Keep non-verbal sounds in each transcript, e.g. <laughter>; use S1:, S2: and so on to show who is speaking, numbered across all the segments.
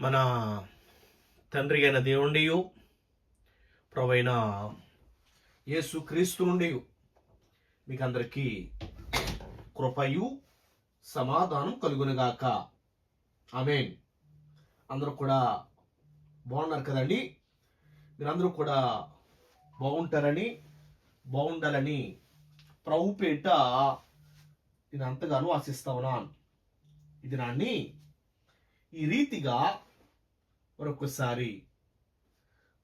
S1: మన తండ్రి అయిన దేవుండి ప్రవైన యేసు క్రీస్తు నుండి మీకు అందరికీ కృపయు సమాధానం కలుగునుగాక. ఆమెన్. అందరూ కూడా బాగున్నారు కదండి? మీరందరూ కూడా బాగుంటారని బాగుండాలని ప్రభు పేట నేను అంతగానో ఆశిస్తా ఉన్నాను. ఇది నాన్ని ఈ రీతిగా మరొకసారి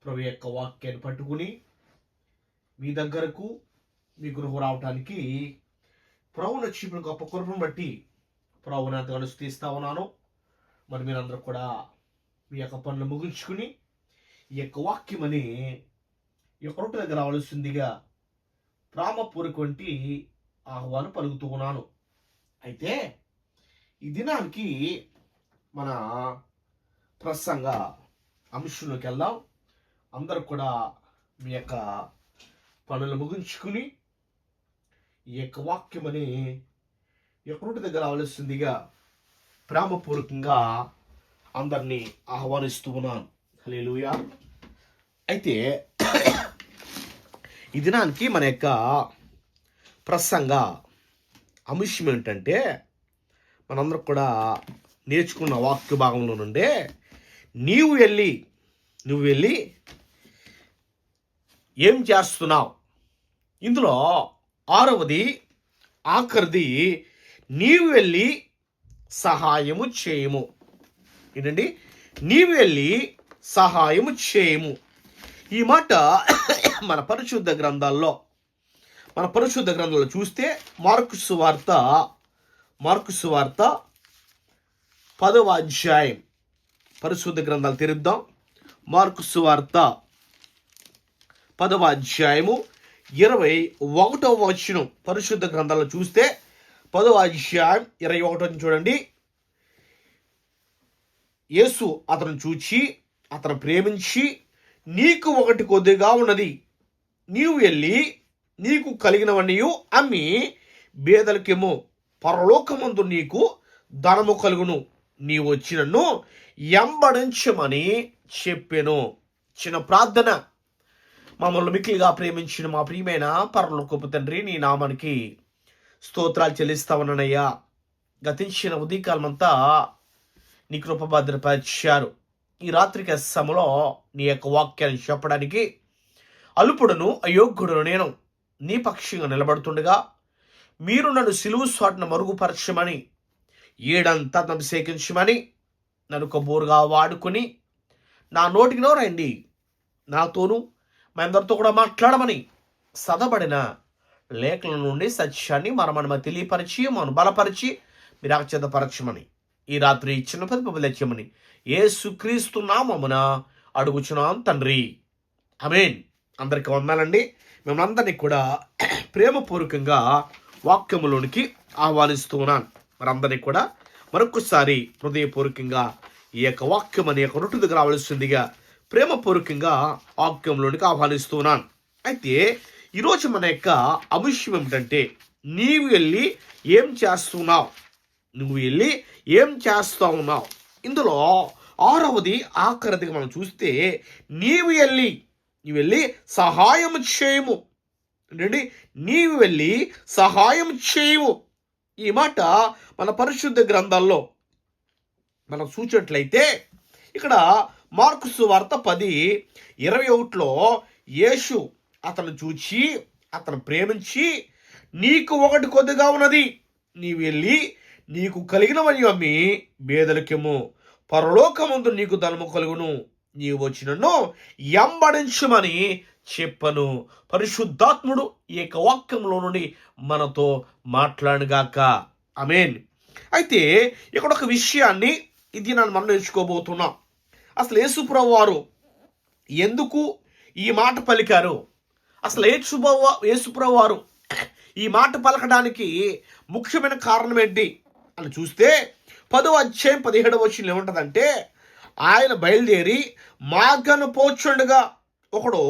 S1: ప్రభు యొక్క వాక్యాన్ని పట్టుకుని మీ దగ్గరకు మీ గృహం రావటానికి ప్రభుని చూపిన గొప్ప కృపను బట్టి ప్రభుని అంతగానో తీస్తా ఉన్నాను. మరి మీరందరూ కూడా మీ యొక్క పనులు ముగించుకుని ఈ యొక్క వాక్యమని ఈ యొక్క రొట్టె దగ్గర రావాల్సిందిగా ప్రేమపూర్వకంటి ఆహ్వానం పలుకుతూ ఉన్నాను. అయితే ఈ దినానికి మన ప్రసంగ అంశంలోకి వెళ్దాం. అందరూ కూడా మీ యొక్క పనులు ముగించుకుని ఈ యొక్క వాక్యమని అని ఎక్కడి దగ్గర ఆలోచిస్తుందిగా ప్రేమపూర్వకంగా అందరినీ ఆహ్వానిస్తూ ఉన్నాను. హలేలుయా అయితే ఈ దినానికి మన యొక్క ప్రసంగ అంశం ఏంటంటే మనందరం కూడా నేర్చుకున్న వాక్య భాగంలో నుండే నీవు వెళ్ళి నువ్వు వెళ్ళి ఏం చేస్తున్నావు? ఇందులో ఆరవది ఆఖరిది నీవు వెళ్ళి సహాయము చేయము. ఏంటండి? నీవు వెళ్ళి సహాయము చేయము. ఈ మాట <coughs> మన పరిశుద్ధ గ్రంథాల్లో మన పరిశుద్ధ గ్రంథంలో చూస్తే మార్కు సువార్త మార్కు సువార్త పదవ అధ్యాయం. పరిశుద్ధ గ్రంథాలు తెరుద్దాం. మార్కు సువార్త పదవ అధ్యాయము ఇరవై ఒకటవ వచనం పరిశుద్ధ గ్రంథాలు చూస్తే పదవ అధ్యాయం ఇరవై ఒకటో చూడండి. యేసు అతను చూచి అతను ప్రేమించి నీకు ఒకటి కొద్దిగా ఉన్నది. నీవు వెళ్ళి నీకు కలిగినవన్నీ అమ్మి బేదలకేమో పరలోకమందు నీకు ధనము కలుగును. నీ వచ్చి నన్ను ఎంబడించమని చెప్పాను. చిన్న ప్రార్థన. మమ్మల్ని మిక్కిలిగా ప్రేమించిన మా ప్రియమైన పరలోకపు తండ్రి నీ నామానికి స్తోత్రాలు చెల్లిస్తామనయ్యా గతించిన ఉదయకాలమంతా నీ కృప భద్రపరిచారు. ఈ రాత్రికి సమలో నీ యొక్క వాక్యాన్ని చెప్పడానికి అల్పుడును అయోగ్యుడును నేను నీ పక్షంగా నిలబడుతుండగా మీరు నన్ను సిలువు స్వాటను మరుగుపరచమని ఏడంతా అభిషేకించమని నన్ను కబూరుగా వాడుకొని నా నోటికి నోరండి నాతోనూ మా అందరితో కూడా మాట్లాడమని సదబడిన లేఖల నుండి సత్యాన్ని మనమని తెలియపరిచి మనం బలపరిచి మీరు ఈ రాత్రి ఇచ్చిన పది లక్ష్యమని యేసుక్రీస్తు అడుగుచున్నాం తండ్రి. అమేన్ అందరికి వందాలండి మిమ్మల్ని కూడా <clears throat> ప్రేమపూర్వకంగా వాక్యములోనికి ఆహ్వానిస్తూ ఉన్నాను. మరందరినీ కూడా మరొకసారి హృదయపూర్వకంగా ఈ యొక్క వాక్యం అనే యొక్క రొట్టు దగ్గర రావాల్సిందిగా ప్రేమపూర్వకంగా వాక్యంలోనికి ఆహ్వానిస్తున్నాను అయితే ఈరోజు మన యొక్క అంశం ఏమిటంటే నీవు వెళ్ళి ఏం చేస్తున్నావు? నువ్వు వెళ్ళి ఏం చేస్తా ఉన్నావు? ఇందులో ఆరవది ఆఖరిదిగా మనం చూస్తే నీవు వెళ్ళి నీవు వెళ్ళి సహాయం చేయము. ఏంటండి నీవు వెళ్ళి సహాయం చేయము. ఈ మాట మన పరిశుద్ధ గ్రంథాల్లో మనం చూసినట్లయితే ఇక్కడ మార్కుసు వార్త పది ఇరవై ఒకటిలో యేసు అతను చూచి అతను ప్రేమించి నీకు ఒకటి కొద్దిగా ఉన్నది నీ వెళ్ళి నీకు కలిగినవని అమ్మి బేదలకేమో పరలోకముందు నీకు ధనము కలుగును నీవు వచ్చినను ఎంబడించమని చెప్పను. పరిశుద్ధాత్ముడు ఏకవాక్యంలో నుండి మనతో మాట్లాడుగాక. అమేన్ అయితే ఇక్కడ ఒక విషయాన్ని ఇది నన్ను మనం నేర్చుకోబోతున్నాం. అసలు యేసుప్రభు వారు ఎందుకు ఈ మాట పలికారు? అసలు యేసుప్రభు యేసుప్రభు వారు ఈ మాట పలకడానికి ముఖ్యమైన కారణం ఏంటి అని చూస్తే పదో అధ్యాయం పదిహేడవ వచ్చిన ఏముంటుందంటే ఆయన బయలుదేరి మార్గాన్ని పోచుండగా ఒకడు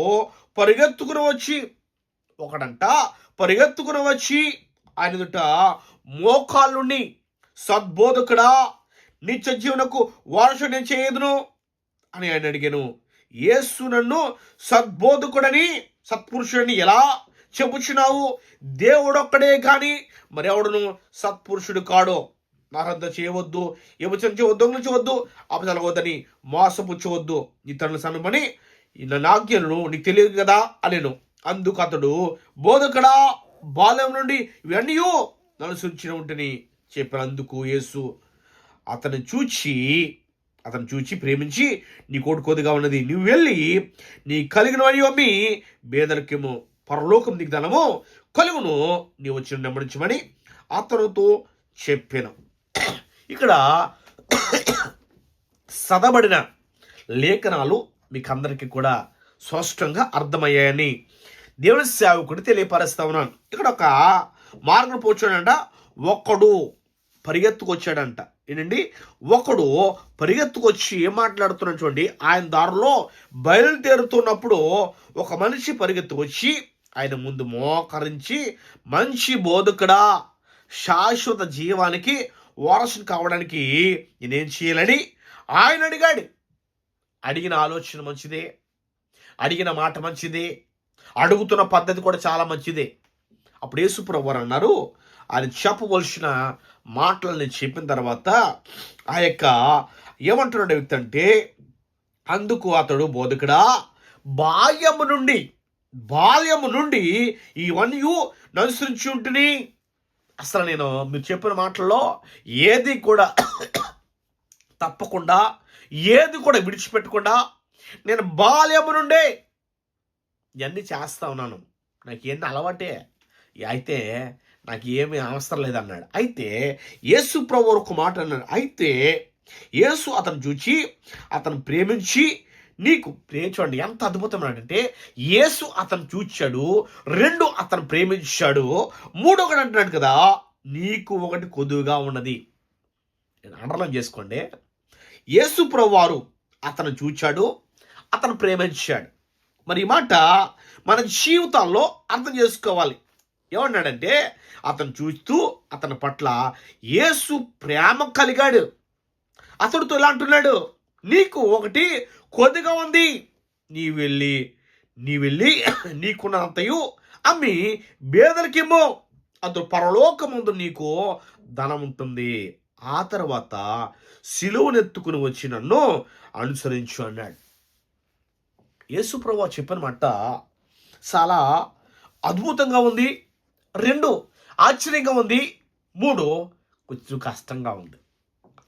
S1: పరిగెత్తుకుని వచ్చి ఒకడంట పరిగెత్తుకుని వచ్చి ఆయన ఎదుట మోకాళ్ళుని సద్బోధకుడా నిత్య జీవనకు వారసు నేను చేయదును అని ఆయన అడిగాను. యేసు నన్ను సద్బోధకుడని సత్పురుషుడని ఎలా చెప్పుచున్నావు? దేవుడొక్కడే కానీ మరెవడును సత్పురుషుడు కాడో? నరద్ద చేయవద్దు విభజించవద్దు దొంగిలించవద్దు అపజలవద్దని మోసపుచ్చవద్దు ఇతరులు సన్నమని నా నీకు తెలియదు కదా అనేను. అందుకు అతడు బోధకడా బాల్యం నుండి ఇవన్నీ నన్ను సూచిన ఉంటని చెప్పినందుకు యేసు అతను చూచి అతను చూచి ప్రేమించి నీ కోటి కొద్దిగా ఉన్నది నువ్వు వెళ్ళి నీ కలిగినవని అమ్మి బేదలకేమో పరలోకం దిగ్దనము కలుగును నీ వచ్చిన నెమ్మడించమని అతనితో చెప్పాను. ఇక్కడ సదబడిన లేఖనాలు మీకు అందరికీ కూడా స్పష్టంగా అర్థమయ్యాయని దేవుని సేవకుడు తెలియపరుస్తా ఉన్నాను ఇక్కడ ఒక మార్గం పోచాడంట ఒక్కడు పరిగెత్తుకొచ్చాడంట. ఏంటండి? ఒకడు పరిగెత్తుకొచ్చి ఏం మాట్లాడుతున్నాడు చూడండి. ఆయన దారిలో బయలుదేరుతున్నప్పుడు ఒక మనిషి పరిగెత్తుకొచ్చి ఆయన ముందు మోకరించి మంచి బోధకుడా శాశ్వత జీవానికి వారసుని కావడానికి నేనేం చేయాలని ఆయన అడిగాడు. అడిగిన ఆలోచన మంచిదే అడిగిన మాట మంచిదే అడుగుతున్న పద్ధతి కూడా చాలా మంచిదే. అప్పుడు యేసుప్రభు వారు అన్నారు ఆయన చెప్పవలసిన మాటలని చెప్పిన తర్వాత ఆ యొక్క ఏమంటున్నాడు వ్యక్తి అంటే అందుకు అతడు బోధకుడా బాల్యము నుండి బాల్యము నుండి ఇవన్నీ ననుసరించి ఉంటుంది అసలు నేను మీరు చెప్పిన మాటల్లో ఏది కూడా తప్పకుండా ఏది కూడా విడిచిపెట్టకుండా నేను బాల్యము నుండే ఇవన్నీ చేస్తా ఉన్నాను. నాకు ఏంటి అలవాటే. అయితే నాకు ఏమీ అవసరం లేదన్నాడు. అయితే యేసు ప్రభు ఒక మాట అన్నాడు. అయితే యేసు అతను చూచి అతను ప్రేమించి నీకు ప్రేమించండి ఎంత అద్భుతమైనదంటే యేసు అతను చూచాడు రెండు అతను ప్రేమించాడు మూడొకటి అంటున్నాడు కదా నీకు ఒకటి కొదువుగా ఉన్నది. నేను అండర్లైన్ చేసుకోండి. యేసు వారు అతను చూచాడు అతను ప్రేమించాడు. మరి ఈ మాట మన జీవితాల్లో అర్థం చేసుకోవాలి. ఏమన్నాడంటే అతను చూస్తూ అతని పట్ల యేసు ప్రేమ కలిగాడు. అతడితో ఇలా అంటున్నాడు నీకు ఒకటి కొద్దిగా ఉంది. నీ వెళ్ళి నీ వెళ్ళి నీకున్నంతయు అమ్మి బేదలకిమ్మో. అతడు పరలోకముందు నీకు ధనం ఉంటుంది ఆ తర్వాత సిలువనెత్తుకుని వచ్చి నన్ను అనుసరించు అన్నాడు. యేసుప్రభు చెప్పినమాట చాలా అద్భుతంగా ఉంది. రెండు ఆశ్చర్యంగా ఉంది. మూడు కొంచెం కష్టంగా ఉంది.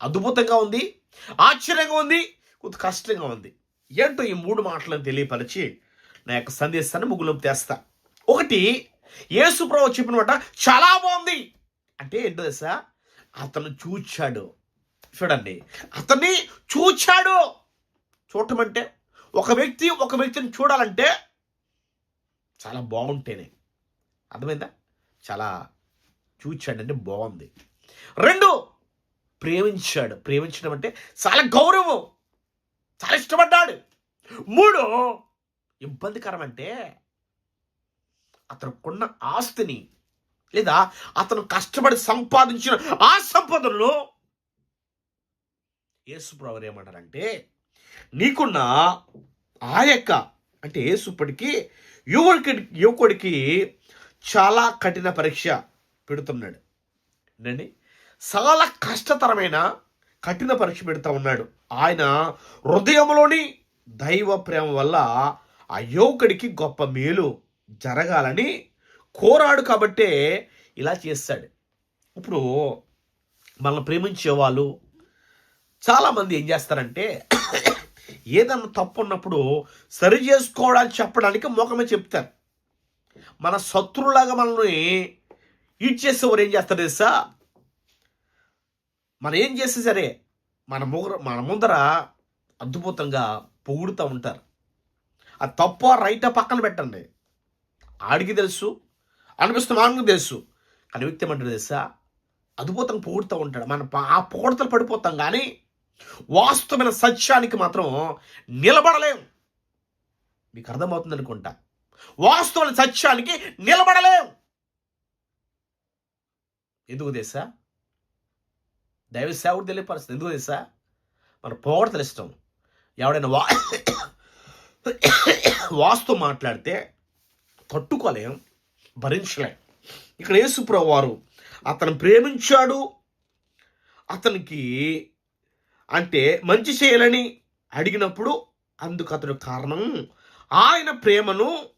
S1: అద్భుతంగా ఉంది. ఆశ్చర్యంగా ఉంది. కొంచెం కష్టంగా ఉంది. ఏంటో ఈ మూడు మాటలను తెలియపరిచి నా యొక్క సందేశాన్ని ముగ్గులం తెస్తా. ఒకటి యేసు ప్రభు చాలా బాగుంది. అంటే ఏంటో తెలుసా? అతను చూచాడు. చూడండి. అతన్ని చూచాడు. చూడటం అంటే ఒక వ్యక్తి ఒక వ్యక్తిని చూడాలంటే చాలా బాగుంటేనే. అర్థమైందా? చాలా చూచాడంటే బాగుంది. రెండు ప్రేమించాడు. ప్రేమించడం అంటే చాలా గౌరవం. చాలా ఇష్టపడ్డాడు. మూడు ఇబ్బందికరం అంటే అతనుకున్న ఆస్తిని లేదా అతను కష్టపడి సంపాదించిన ఆ సంపదల్లో యేసుప్రవర్ ఏమంటారంటే నీకున్న ఆ యొక్క అంటే యేసుప్పటికి యువకుడికి యువకుడికి చాలా కఠిన పరీక్ష పెడుతున్నాడు. ఏంటండి? చాలా కష్టతరమైన కఠిన పరీక్ష పెడతా ఉన్నాడు. ఆయన హృదయంలోని దైవ ప్రేమ వల్ల ఆ యువకుడికి గొప్ప మేలు జరగాలని కోరాడు కాబట్టే ఇలా చేస్తాడు. ఇప్పుడు మనల్ని ప్రేమించే వాళ్ళు చాలామంది ఏం చేస్తారంటే ఏదన్నా తప్పు ఉన్నప్పుడు సరి చేసుకోవడానికి చెప్పడానికి మోకమే చెప్తారు. మన శత్రువులాగా మనల్ని ఈడ్ చేసేవారు ఏం చేస్తారు తెలుసా? మనం ఏం చేస్తే సరే మన ముగ్గుర మన ముందర అద్భుతంగా పొగుడుతూ ఉంటారు. ఆ తప్పు రైట పక్కన పెట్టండి. ఆడికి తెలుసు అనిపిస్తుంది ఆడికి తెలుసు. కానీ వ్యక్తి ఏమంటారు తెలుసా? అద్భుతంగా పొగుడుతూ ఉంటాడు. మన ఆ పొగడతలు పడిపోతాం కానీ వాస్తవమైన సత్యానికి మాత్రం నిలబడలేం. మీకు అర్థమవుతుంది అనుకుంటా. వాస్తవమైన సత్యానికి నిలబడలేం. ఎందుకు తెలుసా? దైవ సేవకుడు తెలియపరుస్తుంది ఎందుకు తెలుసా? మన పోగొడతలు ఇష్టం. ఎవడైనా వా <coughs> వాస్తు మాట్లాడితే తట్టుకోలేం. భరించలే. ఇక్కడ యేసుప్రభు వారు అతను ప్రేమించాడు. అతనికి అంటే మంచి చేయాలని అడిగినప్పుడు అందుకు అతడు కారణం ఆయన ప్రేమను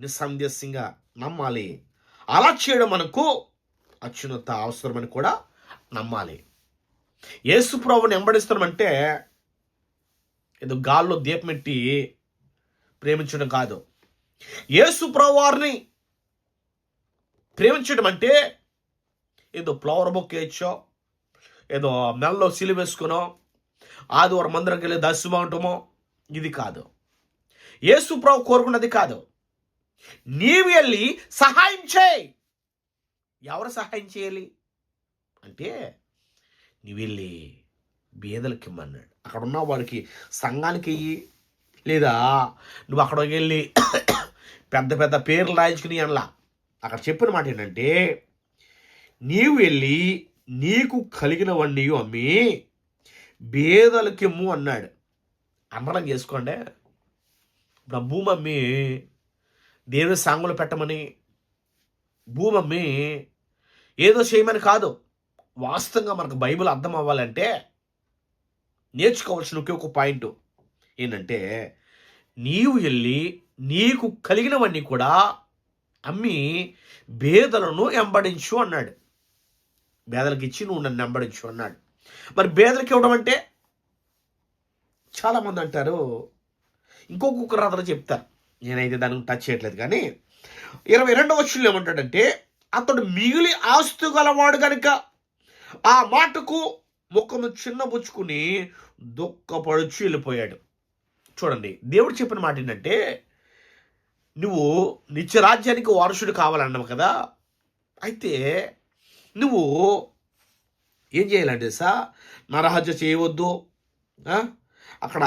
S1: నిస్సందేశంగా నమ్మాలి. అలా చేయడం మనకు అత్యున్నత అవసరమని కూడా నమ్మాలి. యేసు ప్రభుని వెంబడిస్తామంటే ఏదో గాల్లో దీపమెట్టి ప్రేమించడం కాదు. యేసు ప్రభు వారిని ప్రేమించడం అంటే ఏదో ఫ్లవర్ బుక్ వేయచ్చో ఏదో మెల్లో సిలి వేసుకునో ఆదివారం మందిరంకి వెళ్ళి దర్శనమవటమో ఇది కాదు. యేసు ప్రభు కోరుకున్నది కాదు. నీవు వెళ్ళి సహాయం చేయి. ఎవరు సహాయం చేయాలి? అంటే నీవు వెళ్ళి బీదలకి ఇమ్మన్నాడు అక్కడ ఉన్న వాడికి సంఘానికి ఇయ్యి లేదా నువ్వు అక్కడికి వెళ్ళి <coughs> పెద్ద పెద్ద పేర్లు రాయించుకుని అనలా. అక్కడ చెప్పిన మాట ఏంటంటే నీవు వెళ్ళి నీకు కలిగినవన్నీ అమ్మి బేదలకిమ్ము అన్నాడు. అమరం చేసుకోండి. ఇప్పుడు ఆ భూమి అమ్మి దేవుని సాంగులు పెట్టమని భూమి అమ్మి ఏదో చేయమని కాదు. వాస్తవంగా మనకు బైబిల్ అర్థం అవ్వాలంటే నేర్చుకోవాల్సిన ఒకే ఒక పాయింట్ ఏంటంటే నీవు వెళ్ళి నీకు కలిగినవన్నీ కూడా అమ్మి బేదలను వెంబడించు అన్నాడు. బేదలకు ఇచ్చి నువ్వు నన్ను వెంబడించు అన్నాడు. మరి బేదలకు ఇవ్వడం అంటే చాలామంది అంటారు ఇంకొక రాత్ర చెప్తారు. నేనైతే దానికి టచ్ చేయట్లేదు కానీ ఇరవై రెండవ వచ్చులు ఏమంటాడంటే అతడు మిగిలి ఆస్తు గలవాడు కనుక ఆ మాటకు ముఖము చిన్నబుచ్చుకుని దుఃఖపడుచు వెళ్ళిపోయాడు. చూడండి దేవుడు చెప్పిన మాట ఏంటంటే నువ్వు నిత్యరాజ్యానికి వారసుడు కావాలన్నావు కదా? అయితే నువ్వు ఏం చేయాలంటే సా నరహత్య చేయవద్దు అక్కడ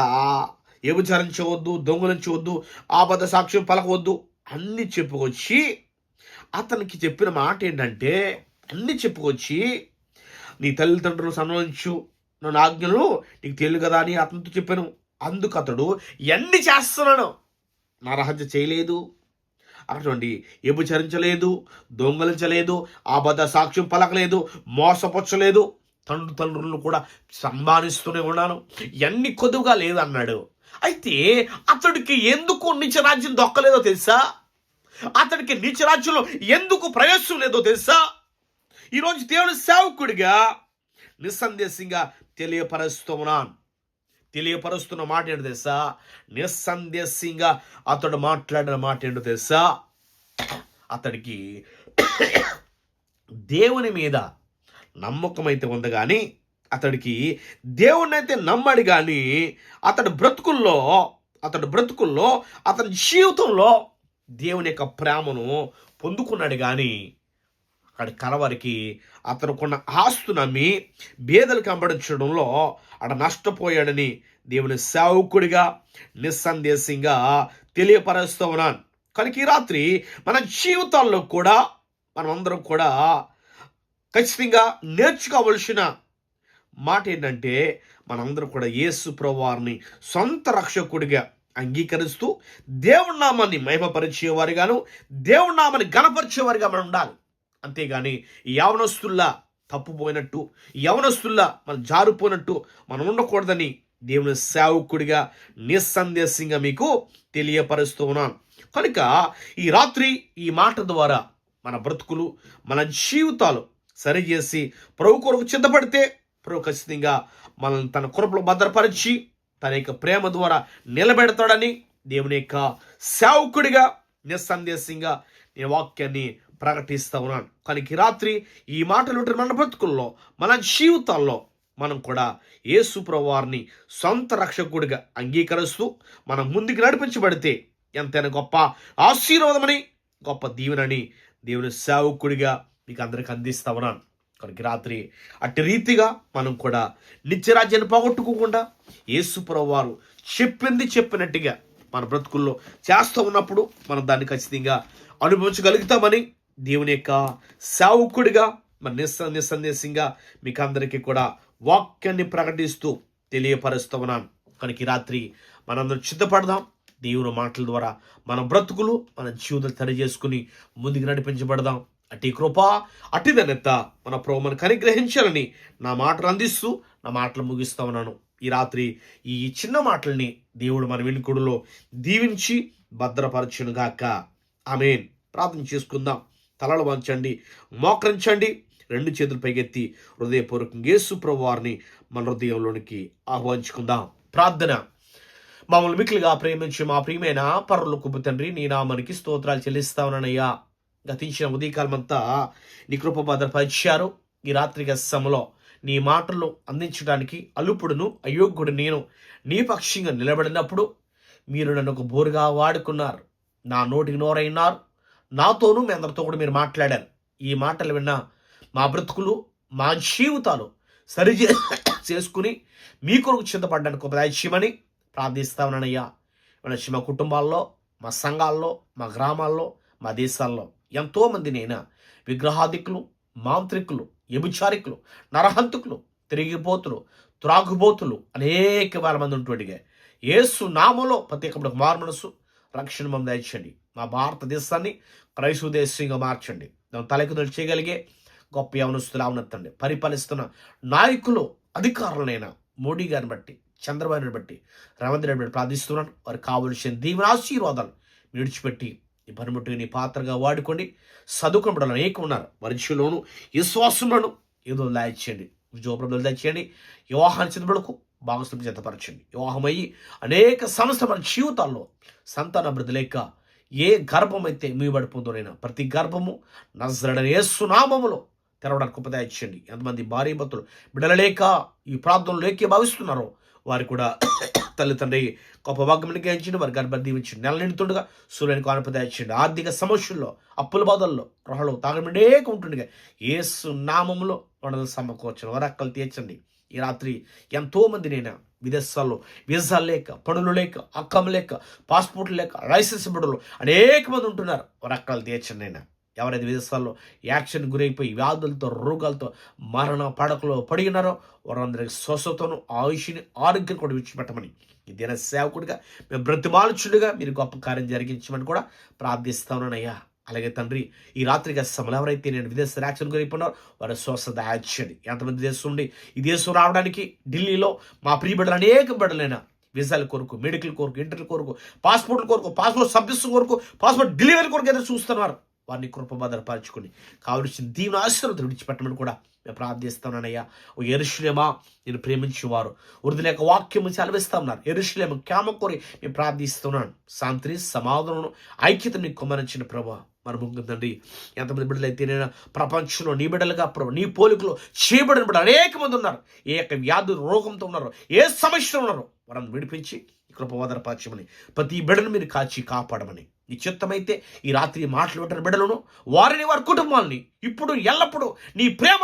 S1: వ్యభిచరించవద్దు దొంగలించవద్దు ఆపద సాక్ష్యం పలకవద్దు అన్ని చెప్పుకొచ్చి అతనికి చెప్పిన మాట ఏంటంటే అన్ని చెప్పుకొచ్చి నీ తల్లిదండ్రులు సన్మానించు నన్ను ఆజ్ఞలు నీకు తెలియదు కదా అని అతనితో చెప్పాను. అందుకు అతడు ఎన్ని చేస్తున్నాను నరహత్య చేయలేదు. అటువంటి వ్యభిచరించలేదు దొంగలించలేదు అబద్ధ సాక్ష్యం పలకలేదు మోసపరచలేదు. తండ్రి తండ్రులను కూడా సన్మానిస్తూనే ఉన్నాను. ఎన్ని కొద్దుగా లేదన్నాడు. అయితే అతడికి ఎందుకు నిత్యరాజ్యం దొక్కలేదో తెలుసా? అతడికి నిత్యరాజ్యంలో ఎందుకు ప్రవేశం లేదో తెలుసా? ఈరోజు దేవుని సేవకుడిగా నిస్సందేశంగా తెలియపరుస్తూ ఉన్నాను. తెలియపరుస్తున్న మాట ఏంటో తెలుసా? నిస్సందేశంగా అతడు మాట్లాడిన మాట ఏంటో తెలుసా? అతడికి దేవుని మీద నమ్మకం అయితే ఉంది కానీ అతడికి దేవుణ్ణి అయితే నమ్మడు కానీ అతడి బ్రతుకుల్లో అతడి బ్రతుకుల్లో అతని జీవితంలో దేవుని యొక్క ప్రేమను పొందుకున్నాడు కానీ అక్కడ కలవరికి అతనుకున్న ఆస్తును అమ్మి బేదలు కంబడించడంలో అక్కడ నష్టపోయాడని దేవుని సేవకుడిగా నిస్సందేశంగా తెలియపరుస్తూ ఉన్నాను కనుక ఈ రాత్రి మన జీవితాల్లో కూడా మనమందరం కూడా ఖచ్చితంగా నేర్చుకోవలసిన మాట ఏంటంటే మనందరం కూడా యేసు ప్రభువారిని సొంత రక్షకుడిగా అంగీకరిస్తూ దేవుడి నామాన్ని మహిమపరిచేవారిగాను దేవుడి నామాన్ని గణపరిచేవారిగా మనం ఉండాలి. అంతేగాని యవనస్తుల్లా తప్పుపోయినట్టు యవనస్తుల్లా మనం జారిపోయినట్టు మనం ఉండకూడదని దేవుని సేవకుడిగా నిస్సందేశంగా మీకు తెలియపరుస్తూ ఉన్నాను కనుక ఈ రాత్రి ఈ మాట ద్వారా మన బ్రతుకులు మన జీవితాలు సరిచేసి ప్రభు కొరకు చింతపడితే ప్రభు ఖచ్చితంగా మనల్ని తన కృపలో భద్రపరిచి తన యొక్క ప్రేమ ద్వారా నిలబెడతాడని దేవుని యొక్క సేవకుడిగా నిస్సందేశంగా నేను వాక్యాన్ని ప్రకటిస్తా ఉన్నాను కనుక రాత్రి ఈ మాటలు మన బ్రతుకుల్లో మన జీవితాల్లో మనం కూడా యేసు వారిని సొంత రక్షకుడిగా అంగీకరిస్తూ మనం ముందుకు నడిపించబడితే ఎంతైనా గొప్ప ఆశీర్వాదమని గొప్ప దీవెనని దేవుని సేవకుడిగా మీకు అందరికి అందిస్తా ఉన్నాను కనుక రాత్రి అట్టి రీతిగా మనం కూడా నిత్యరాజ్యాన్ని పోగొట్టుకోకుండా యేసుప్రభు వారు చెప్పింది చెప్పినట్టుగా మన బ్రతుకుల్లో చేస్తూ ఉన్నప్పుడు మనం దాన్ని ఖచ్చితంగా అనుభవించగలుగుతామని దేవుని యొక్క సేవకుడిగా మరి నిస్స నిస్సందేశంగా మీకు అందరికీ కూడా వాక్యాన్ని ప్రకటిస్తూ తెలియపరుస్తూ ఉన్నాను కనుక రాత్రి మనందరం సిద్ధపడదాం దేవుని మాటల ద్వారా మన బ్రతుకులు మన జీవితం తెలియజేసుకుని చేసుకుని ముందుకు నడిపించబడదాం. అటు కృప అటు ధన్యత మన ప్రోమను కనిగ్రహించాలని నా మాటలు అందిస్తూ నా మాటలు ముగిస్తూ ఉన్నాను ఈ రాత్రి ఈ చిన్న మాటల్ని దేవుడు మన వెనుకుడులో దీవించి భద్రపరచును గాక ఆమెన్. ప్రార్థన చేసుకుందాం. తలలు వంచండి మోకరించండి. రెండు చేతులు పైకెత్తి హృదయపూర్వకంగా యేసు వారిని మన హృదయంలోనికి ఆహ్వానించుకుందాం. ప్రార్థన. మమ్మల్ని మిక్కులుగా ప్రేమించి మా ప్రియమైన పరులు కుబ్బు తండ్రి నీ నామనికి స్తోత్రాలు చెల్లిస్తావునయ్యా గతించిన ఉదయకాలం అంతా నీ కృప భద్రపరిచారు. ఈ రాత్రి సమలో నీ మాటలు అందించడానికి అలుపుడును అయోగ్యుడు నేను. నీ పక్షంగా నిలబడినప్పుడు మీరు నన్ను ఒక బోరుగా వాడుకున్నారు. నా నోటికి నోరైనారు. నాతోనూ మీ అందరితో కూడా మీరు మాట్లాడారు. ఈ మాటలు విన్న మా బ్రతుకులు మా జీవితాలు సరి చేసుకుని మీ కొరకు చింతపడ్డానికి ఒక దయచేయమని ప్రార్థిస్తా ఉన్నానయ్యా. వినొచ్చి మా కుటుంబాల్లో మా సంఘాల్లో మా గ్రామాల్లో మా దేశాల్లో ఎంతోమంది నేను విగ్రహాధికులు మాంత్రికులు వ్యభిచారికులు నరహంతుకులు తిరిగిపోతులు త్రాగుబోతులు అనేక వేల మంది ఉంటుండిగా ఏసు నామలో ప్రత్యేకమైన మారు మనసు రక్షణ మమ్మల్ని దయచండి మా భారతదేశాన్ని క్రైస్తవ దేశంగా మార్చండి. దాని తలెక్కుదలు చేయగలిగే గొప్ప యవనస్తులా ఉన్నతండి పరిపాలిస్తున్న నాయకులు అధికారులైన మోడీ గారిని బట్టి చంద్రబాబుని బట్టి రేవంత్ రెడ్డి బట్టి ప్రార్థిస్తున్నాను. వారికి కావలసిన దీవెన ఆశీర్వాదాలు విడిచిపెట్టి ఈ పనిముట్టుగా పాత్రగా వాడుకోండి. చదువుకుని బిడ్డలు అనేక ఉన్నారు. మనుషులోను విశ్వాసంలోను ఏదో దాయిచేయండి ఉద్యోగప్రభులు దాయిచేయండి వివాహాన్ని చిన్నబడుకు భాగస్వామి జతపరచండి వివాహమయ్యి అనేక సంస్థ మన జీవితాల్లో సంతాన అభివృద్ధి లేక ఏ గర్భమైతే అయితే మీబడిపోతుందోనైనా ప్రతి గర్భము నజరడని యేసునామములో తెరవడానికి ఉపదయించండి ఎంతమంది భార్య భర్తలు బిడలలేక ఈ ప్రాంతంలో లేకే భావిస్తున్నారో వారు కూడా <coughs> తల్లిదండ్రి గొప్ప భాగ్యం గ్రహించండి వారి గర్భం దీవించండి నెల నిండుతుండగా సూర్యుని కానుపదాయించండి ఆర్థిక సమస్యల్లో అప్పుల బాధల్లో గృహలో తాగమిడేక ఉంటుండగా ఏసు నామములో వనరులు సమకూర్చండి వరక్కలు తీర్చండి. ఈ రాత్రి ఎంతోమంది నేను విదేశాల్లో వీసాలు లేక పనులు లేక అక్కం లేక పాస్పోర్ట్ లేక లైసెన్స్ బిడ్డలు అనేక మంది ఉంటున్నారు. వరక్కలు తీర్చండి నేను. ఎవరైతే విదేశాల్లో యాక్షన్ గురైపోయి వ్యాధులతో రోగాలతో మరణ పడకలో పడిగినారో ఉన్నారో వారందరికి స్వస్థతను ఆయుష్ని ఆరోగ్యం కూడా విడిచిపెట్టమని. ఈ దిన సేవకుడిగా మేము బ్రతిమాలుచుడిగా మీరు గొప్ప కార్యం జరిగించమని కూడా ప్రార్థిస్తానయ్యా అలాగే తండ్రి ఈ రాత్రిగా సమలు ఎవరైతే నేను విదేశ యాక్షన్ గురైపోయినారు వారి స్వస్థత యాక్షన్ ఎంతమంది దేశం ఉండి ఈ దేశం రావడానికి ఢిల్లీలో మా ప్రియ బిడ్డలు అనేక బిడ్డలైనా వీసాల కొరకు మెడికల్ కొరకు ఇంటర్ కొరకు పాస్పోర్ట్ల కొరకు పాస్పోర్ట్ సబ్మిస్ కొరకు పాస్పోర్ట్ డెలివరీ కొరకు ఏదో చూస్తున్నారు. వారిని కృప భద్రపరచుకుని కావలసిన దీవెన ఆశీర్వాదం విడిచిపెట్టమని కూడా మేము ప్రార్థిస్తున్నానయ్యా. ఓ ఎరుషులేమా నేను ప్రేమించేవారు. వృద్ధుల యొక్క వాక్యము సెలవిస్తా ఉన్నారు ఎరుషులేమ క్యామ కోరి మేము ప్రార్థిస్తున్నాను. శాంతిని సమాధానం ఐక్యతని కుమరించిన ప్రభావం మరి ఎంతమంది బిడ్డలు అయితే నేను? ప్రపంచంలో నీ బిడ్డలుగా ప్రభు నీ పోలికలో చేయబడిన బిడ్డ అనేక మంది ఉన్నారు. ఏ యొక్క వ్యాధి రోగంతో ఉన్నారో ఏ సమస్యలో ఉన్నారో వారిని విడిపించి కృపవదరపరచమని ప్రతి బిడ్డను మీరు కాచి కాపాడమని. నీ చిత్తమైతే ఈ రాత్రి మాటలు బిడ్డలను వారిని వారి కుటుంబాలని ఇప్పుడు ఎల్లప్పుడూ నీ ప్రేమ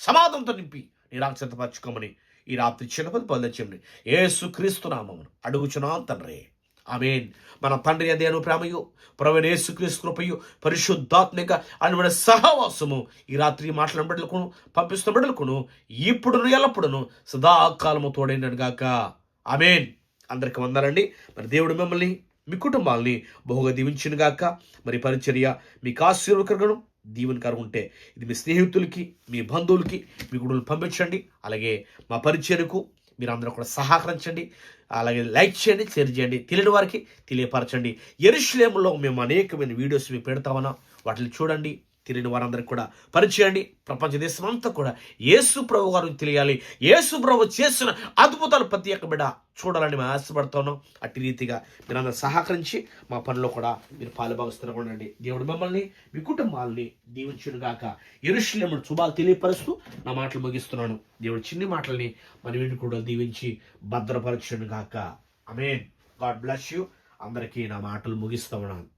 S1: సమాధంతో నింపి నీ రాక్షతపరచుకోమని ఈ రాత్రి చిన్నపది పొందచ్చండి ఏసుక్రీస్తు నామమును అడుగుచున్నాం తండ్రి ఆమెన్. మన తండ్రి అదేను ప్రేమయు ప్రవీణ కృపయు పరిశుద్ధాత్మిక అనుమైన సహవాసము ఈ రాత్రి మాటల బిడ్డలకును పంపిస్తున్న బిడ్డలకును ఇప్పుడును ఎల్లప్పుడును సదాకాలము తోడైనను గాక. ఆమెన్. అందరికి వందాలండి మరి దేవుడు మిమ్మల్ని మీ కుటుంబాలని బహుగా దీవించిన గాక. మరి పరిచర్య మీకు ఆశీర్వకరగను దీవెనకరం ఉంటే ఇది మీ స్నేహితులకి మీ బంధువులకి మీ గుడులు పంపించండి. అలాగే మా పరిచర్యకు మీరు అందరూ కూడా సహకరించండి. అలాగే లైక్ చేయండి షేర్ చేయండి. తెలియని వారికి తెలియపరచండి. ఎరుశ్లేములో మేము అనేకమైన వీడియోస్ మీకు పెడతామన్నా వాటిని చూడండి. తెలియని వారందరికీ కూడా పరిచయండి. ప్రపంచ దేశం అంతా కూడా యేసు ప్రభు గారు తెలియాలి. యేసు ప్రభు చేసిన అద్భుతాలు ప్రతి ఒక్క బిడ్డ చూడాలని మేము ఆశపడుతున్నాం. అట్టి రీతిగా మీరందరూ సహకరించి మా పనిలో కూడా మీరు పాలుభాగస్తున్న ఉండండి. దేవుడు మిమ్మల్ని మీ కుటుంబాలని దీవించును గాక. ఎరుశ్లేముడు శుభాలు తెలియపరుస్తూ నా మాటలు ముగిస్తున్నాను. దేవుడు చిన్ని మాటల్ని మన వీటిని కూడా దీవించి భద్రపరచును గాక. Amen God bless you. అందరికీ నా మాటలు ముగిస్తా ఉన్నాను.